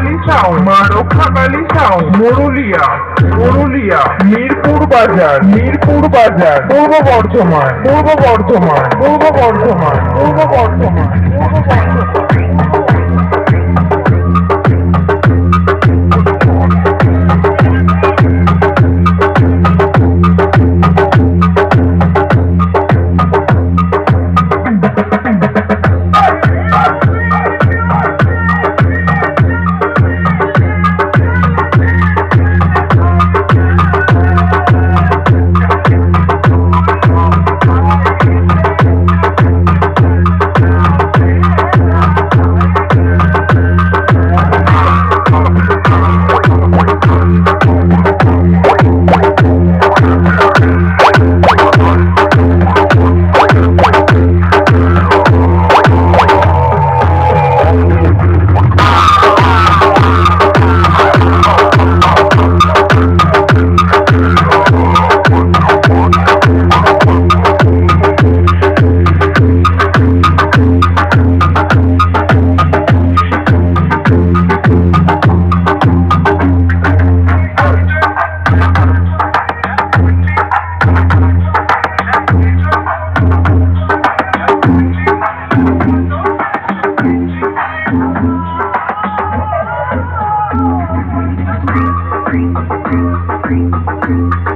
Town মারক্ষা Rakshakali town Moruliya Moruliya, Mirpur বাজার মিরপুর বাজার, পূর্ব বর্ধমান পূর্ব বর্ধমান পূর্ব বর্ধমান পূর্ব বর্ধমান পূর্ব বর্ধমান। Thank you.